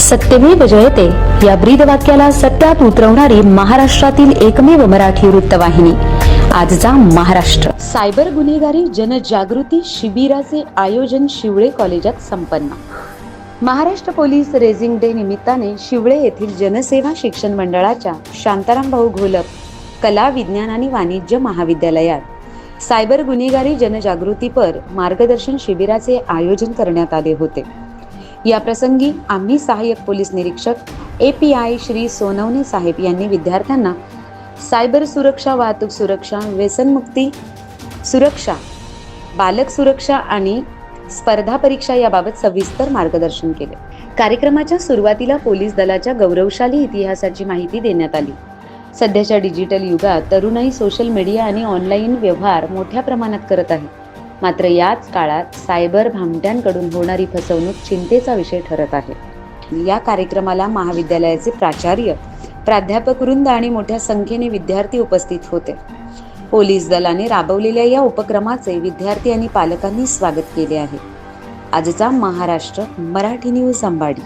सत्यमेव जयते या ब्रीद वाक्याला सत्यात उतरवणारी महाराष्ट्रातील एकमेव मराठी वृत्तवाहिनी. आजचा महाराष्ट्र. सायबर गुन्हेगारी जनजागृती शिबिराचे आयोजन शिवळे कॉलेजात संपन्न. महाराष्ट्र पोलीस रेझिंग डे निमित्ताने शिवळे येथील जनसेवा शिक्षण मंडळाच्या शांताराम भाऊ घोलप कला विज्ञान आणि वाणिज्य महाविद्यालयात. सायबर गुन्हेगारी जनजागृतीपर मार्गदर्शन शिबिराचे आयोजन करण्यात आले होते. या प्रसंगी आम्ही सहाय्यक पोलीस निरीक्षक A P I Shri Sonawane साहेब यांनी विद्यार्थ्यांना सायबर सुरक्षा वाहतूक सुरक्षा व्यसनमुक्ती सुरक्षा बालक सुरक्षा आणि स्पर्धा परीक्षा याबाबत सविस्तर मार्गदर्शन केले. कार्यक्रमाच्या सुरुवातीला पोलीस दलाच्या गौरवशाली इतिहासाची माहिती देण्यात आली. सध्याच्या डिजिटल युगात तरुणाई सोशल मीडिया आणि ऑनलाईन व्यवहार मोठ्या प्रमाणात करत आहे. मात्र याच काळात सायबर भामट्यांकडून होणारी फसवणूक चिंतेचा विषय ठरत आहे. या कार्यक्रमाला महाविद्यालयाचे प्राचार्य प्राध्यापक वृंद आणि मोठ्या संख्येने विद्यार्थी उपस्थित होते. पोलीस दलाने राबवलेल्या या उपक्रमाचे विद्यार्थी आणि पालकांनी स्वागत केले आहे. आजचा महाराष्ट्र मराठी न्यूज अंबाडी.